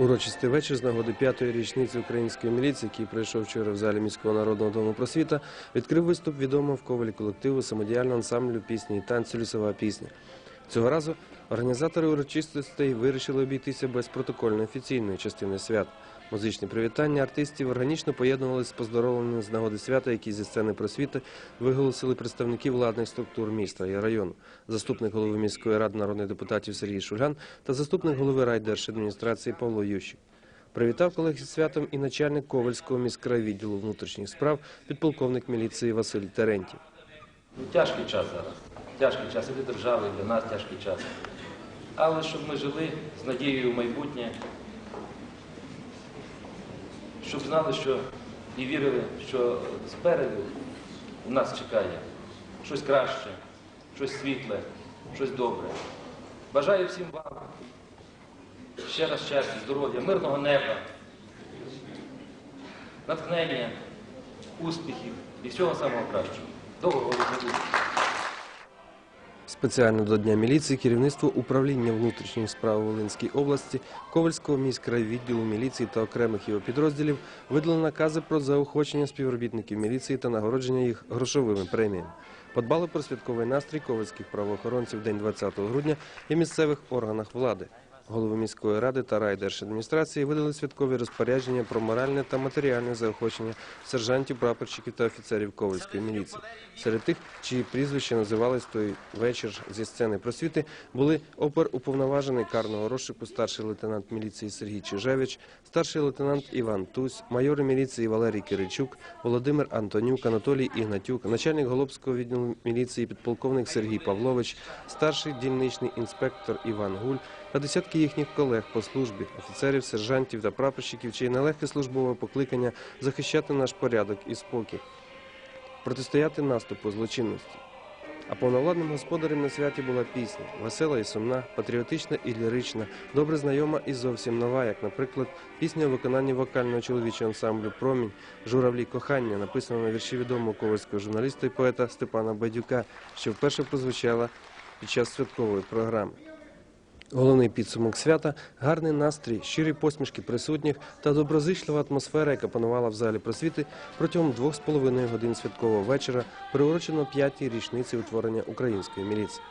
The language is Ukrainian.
Урочистий вечір з нагоди п'ятої річниці української міліції, який пройшов вчора в залі міського народного дому просвіта, відкрив виступ відомого в ковалі колективу самодіяльного ансамблю пісні і танцю лісова пісня. Цього разу організатори урочистостей вирішили обійтися без протокольно офіційної частини свят. Музичні привітання артистів органічно поєднувалися з поздоровленням з нагоди свята, які зі сцени просвіти виголосили представники владних структур міста і району, заступник голови міської ради народних депутатів Сергій Шульган та заступник голови райдержадміністрації Павло Ющик. Привітав колег зі святом і начальник Ковальського міськрайвідділу внутрішніх справ, підполковник міліції Василь Терентів. Ну, тяжкий час зараз. Тяжкий час і для держави, і для нас тяжкий час. Але щоб ми жили з надією в майбутнє, щоб знали, що і вірили, що спереду у нас чекає щось краще, щось світле, щось добре. Бажаю всім вам ще раз щастя, здоров'я, мирного неба, натхнення, успіхів і всього самого кращого. Довго буде. Спеціально до Дня міліції керівництво управління внутрішніх справ Волинській області, Ковальського міськрайвідділу міліції та окремих його підрозділів видали накази про заохочення співробітників міліції та нагородження їх грошовими преміями. Подбали про святковий настрій ковальських правоохоронців день 20 грудня і місцевих органах влади. Голови міської ради та райдержадміністрації видали святкові розпорядження про моральне та матеріальне заохочення сержантів, прапорщиків та офіцерів Ковальської міліції. Серед тих, чиї прізвища називались той вечір зі сцени просвіти, були опер уповноважений карного розшуку старший лейтенант міліції Сергій Чижевич, старший лейтенант Іван Тусь, майор міліції Валерій Киричук, Володимир Антонюк, Анатолій Ігнатюк, начальник Голобського відділу міліції підполковник Сергій Павлович, старший дільничний інспектор Іван Гуль та десятки їхніх колег по службі, офіцерів, сержантів та прапорщиків, чиє нелегке службове покликання захищати наш порядок і спокій, протистояти наступу злочинності. А повновладним господарем на святі була пісня весела і сумна, патріотична і лірична, добре знайома і зовсім нова, як, наприклад, пісня у виконанні вокального чоловічого ансамблю Промінь Журавлі кохання, написана на вірші відомого ковальського журналіста і поета Степана Байдюка, що вперше прозвучала під час святкової програми. Головний підсумок свята гарний настрій, щирі посмішки присутніх та доброзичлива атмосфера, яка панувала в залі просвіти протягом двох з половиною годин святкового вечора, приурочено п'ятій річниці утворення української міліції.